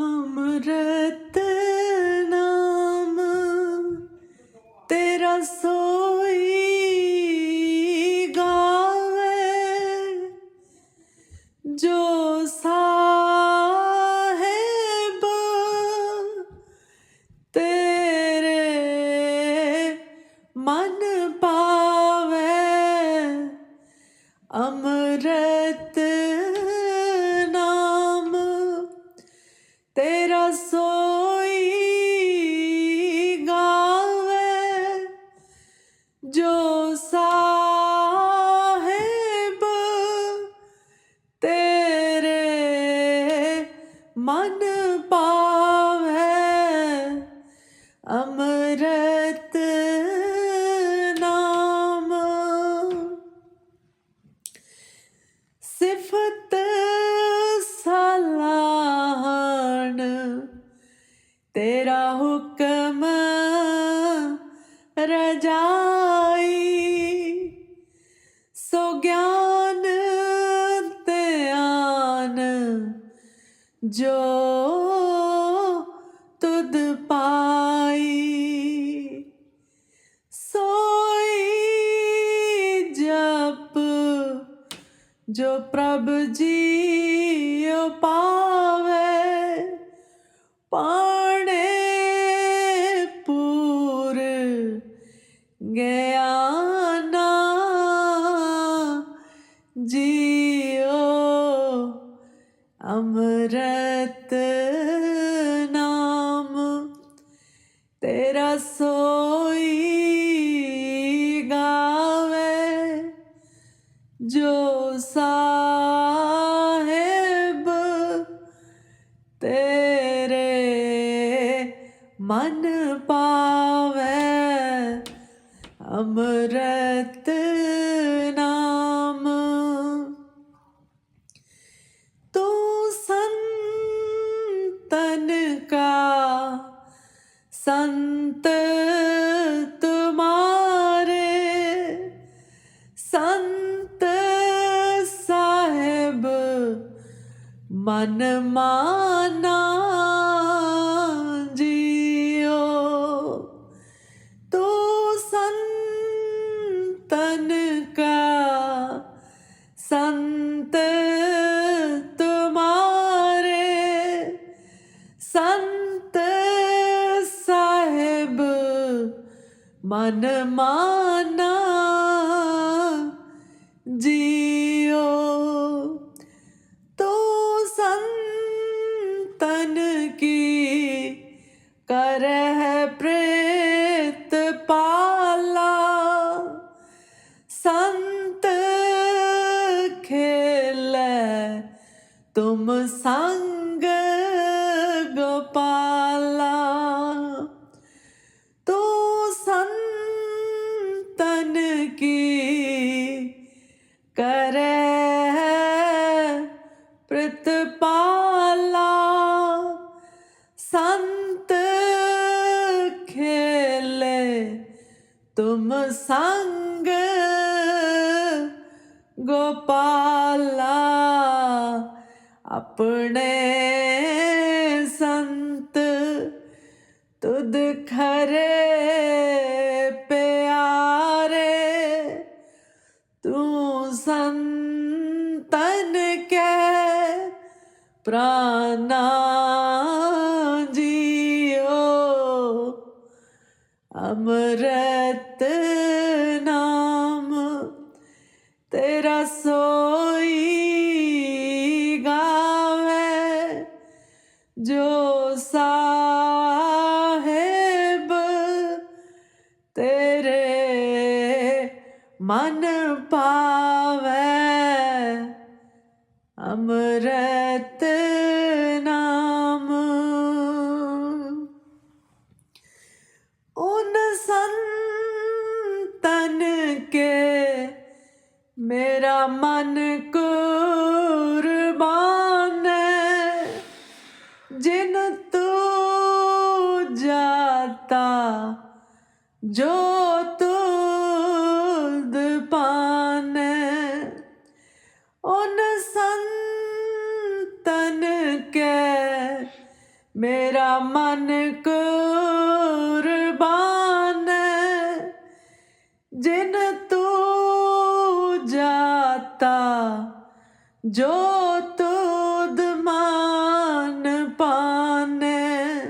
ਅੰਮ੍ਰਿਤ ਨਾਮ ਤੇਰਾ ਸੋਈ ਗਾਵੇ ਜੋ ਸਾਹਿਬ ਤੇਰੇ ਮਨ ਪਾਵੇ ਅੰਮ੍ਰਿਤ ਸਾਹਿਬ ਤੇਰੇ ਮਨ ਪਾਵੇ ਅੰਮ੍ਰਿਤ ਨਾਮ। ਸਿਫਤ ਸਲਾਹਣ ਤੇਰਾ ਹੁਕਮ ਰਜਾ ਜੋ ਤੁਧ ਪਾਈ ਸੋਈ ਜਪ ਜੋ ਪ੍ਰਭ ਜੀ ਪਾਵੇ ਮਨ ਪਾਵੇ ਅੰਮ੍ਰਿਤ ਨਾਮ। ਤੂੰ ਸੰਤਨ ਕਾ ਸੰਤ ਤੁਮਾਰੇ। ਸੰਤ ਸਾਹਿਬ ਮਨ ਮਾਨਾ ਸੰਤਨ ਕਾ ਸੰਤ ਤੁਮਾਰੇ ਸੰਤ ਸਾਹਿਬ ਮਨ ਮਾਨਾ ਜੀਓ ਤੂੰ ਸੰਤਨ ਕੀ ਕਰਹਿ ਪ੍ਰਤਪਾਲਾ ਸੰਤ ਖੇਲੇ ਤੁਮ ਸੰਗ ਗੋਪਾਲਾ ਆਪਣੇ ਸੰਤ ਤੁਧ ਖਰੇ ਪਿਆਰੇ ਤੂੰ ਸੰਤ ਪ੍ਰਾਨਾ ਜੀਓ ਅਮਰਤ ਨਾਮ ਤੇਰਾ ਸੋਈ ਗਾਵੇ ਜੋ ਸਾਹਿਬ ਤੇਰੇ ਮਨ ਪਾਵੇ ਅੰਮ੍ਰਿਤ ਨਾਮ ਉਨ ਸੰਤਨ ਕੇ ਮੇਰਾ ਮਨ ਜਿਨ ਤੂੰ ਜਾਤਾ, ਜੋ ਤੁਧ ਮਾਨ ਪਾਨੇ,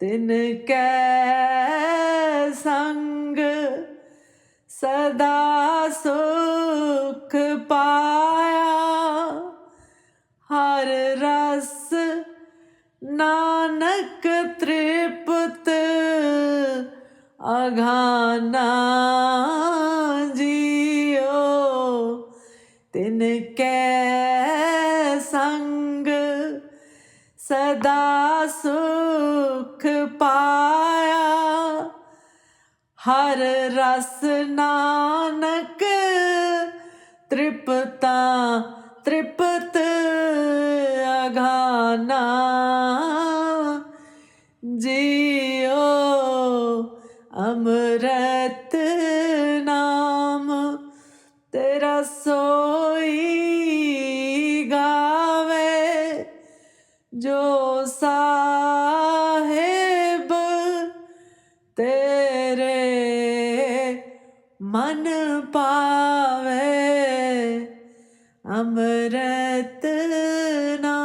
ਤਿਨ ਕੈ ਸੰਗ ਸਦਾ ਸੁਖ ਪਾਇਆ। ਹਰ ਰਸ ਨਾਨਕ ਤ੍ਰਿਪਤ ਅਘਾਨਾ ਜੀਓ, ਤਿਨ ਕੈ ਸੰਗ ਸਦਾ ਸੁਖ ਪਾਇਆ। ਹਰ ਰਸ ਨਾਨਕ ਤ੍ਰਿਪਤਾ, ਤ੍ਰਿਪਤ ਅਘਾਨਾ ਜੀ ਨਾਮ ਤੇਰਾ ਸੋਈ ਗਾਵੇ ਜੋ ਸਾਹਿਬ ਤੇਰੇ ਮਨ ਪਾਵੇ ਅੰਮ੍ਰਿਤ ਨਾਮ